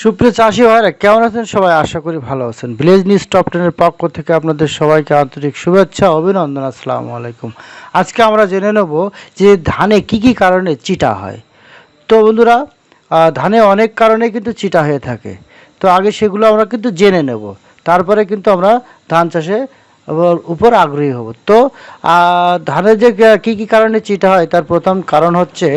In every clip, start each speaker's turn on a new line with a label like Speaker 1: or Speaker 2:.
Speaker 1: সুপ্রিয় চাষি ভাইরা কেমন আছেন? সবাই আশা করি ভালো আছেন। ভিলেজ নিউজ টপ টেনের পক্ষ থেকে আপনাদের সবাইকে আন্তরিক শুভেচ্ছা, অভিনন্দন, আসসালামু আলাইকুম। আজকে আমরা জেনে নেব যে ধানে কি কি কারণে চিটা হয়। তো বন্ধুরা ধানে অনেক কারণে কিন্তু চিটা হয়ে থাকে। তো আগে সেগুলো আমরা কিন্তু জেনে নেব। তারপরে কিন্তু আমরা ধান চাষে উপর আগ্রহী হব। তো ধানের যে কি কি কারণে চিটা হয়, তার প্রথম কারণ হচ্ছে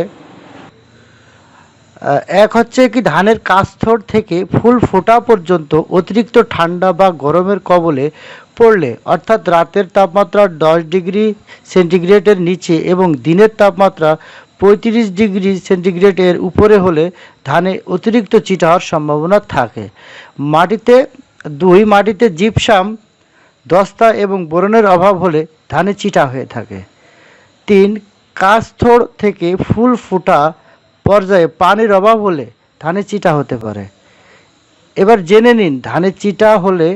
Speaker 1: এক হচ্ছে কি, ধানের কাস্থর থেকে ফুল ফোটা পর্যন্ত অতিরিক্ত ঠান্ডা বা গরমের কবলে পড়লে, অর্থাৎ রাতের তাপমাত্রা দশ ডিগ্রি সেন্টিগ্রেডের নিচে এবং দিনের তাপমাত্রা পঁয়ত্রিশ ডিগ্রি সেন্টিগ্রেডের উপরে হলে ধানে অতিরিক্ত চিটা হওয়ার সম্ভাবনা থাকে। মাটিতে, দুই মাটিতে জিপসাম, দস্তা এবং বোরনের অভাব হলে ধানে চিটা হয়ে থাকে। তিন কাস্থর থেকে ফুল ফোটা পর্যায়ে পানির অভাব হলে ধানে চিটা হতে পারে। এবার জেনে নিন ধানে চিটা হলে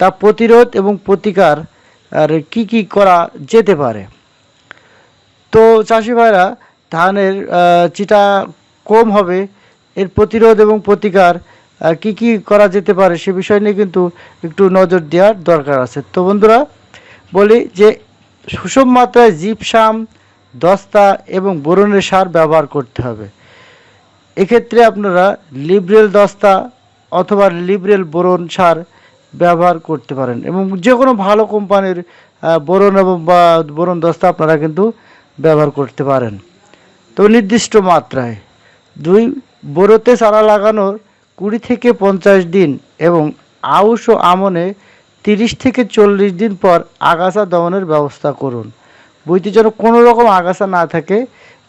Speaker 1: তা প্রতিরোধ এবং প্রতিকার, আর কি কি করা যেতে পারে? তো চাষি ভাইরা, ধানের চিটা কম হবে, এর প্রতিরোধ এবং প্রতিকার কি কি করা যেতে পারে সে বিষয় নিয়ে কিন্তু একটু নজর দেওয়ার দরকার আছে। তো বন্ধুরা, বলি যে সুষম মাত্রায় জিপসাম, দস্তা এবং বোরনের সার ব্যবহার করতে হবে। এক্ষেত্রে আপনারা লিব্রেল দস্তা অথবা লিব্রেল বোরন সার ব্যবহার করতে পারেন এবং যে কোনো ভালো কোম্পানির বোরন এবং বা বোরন দস্তা আপনারা কিন্তু ব্যবহার করতে পারেন। তো নির্দিষ্ট মাত্রায়। দুই, বোরোতে চারা লাগানোর কুড়ি থেকে পঞ্চাশ দিন এবং আউশ ও আমনে তিরিশ থেকে চল্লিশ দিন পর আগাছা দমনের ব্যবস্থা করুন। বইতে যেন কোনো রকম আগাছা না থাকে,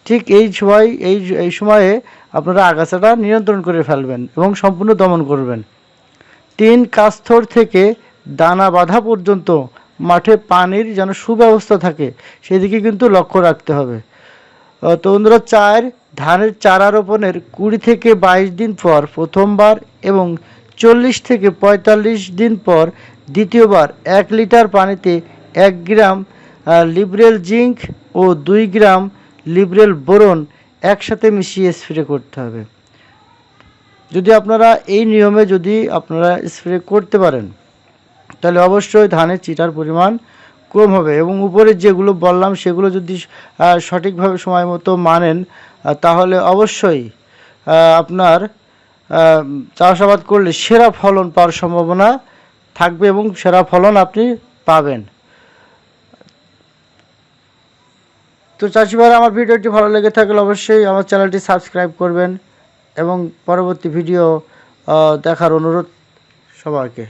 Speaker 1: ঠিক এই সময়, এই এই সময়ে আপনারা আগাছাটা নিয়ন্ত্রণ করে ফেলবেন এবং সম্পূর্ণ দমন করবেন। তিন কাস্থর থেকে দানা বাঁধা পর্যন্ত মাঠে পানির যেন সুব্যবস্থা থাকে, সেদিকে কিন্তু লক্ষ্য রাখতে হবে। তো বন্ধুরা, চার, ধানের চারা রোপণের কুড়ি থেকে বাইশ দিন পর প্রথমবার এবং চল্লিশ থেকে পঁয়তাল্লিশ দিন পর দ্বিতীয়বার এক লিটার পানিতে এক গ্রাম লিবরেল জিঙ্ক ও দুই গ্রাম লিবরেল বোরন একসাথে মিশিয়ে স্প্রে করতে হবে। যদি আপনারা এই নিয়মে যদি আপনারা স্প্রে করতে পারেন, তাহলে অবশ্যই ধানের চিটার পরিমাণ কম হবে এবং উপরে যেগুলো বললাম সেগুলো যদি সঠিকভাবে সময় মতো মানেন তাহলে অবশ্যই আপনার চাষাবাদ করলে সেরা ফলন পাওয়ার সম্ভাবনা থাকবে এবং সেরা ফলন আপনি পাবেন। তো চাষি ভাইরা, আমার ভিডিওটি ভালো লেগে থাকলে অবশ্যই আমার চ্যানেলটি সাবস্ক্রাইব করবেন এবং পরবর্তী ভিডিও দেখার অনুরোধ সবাইকে।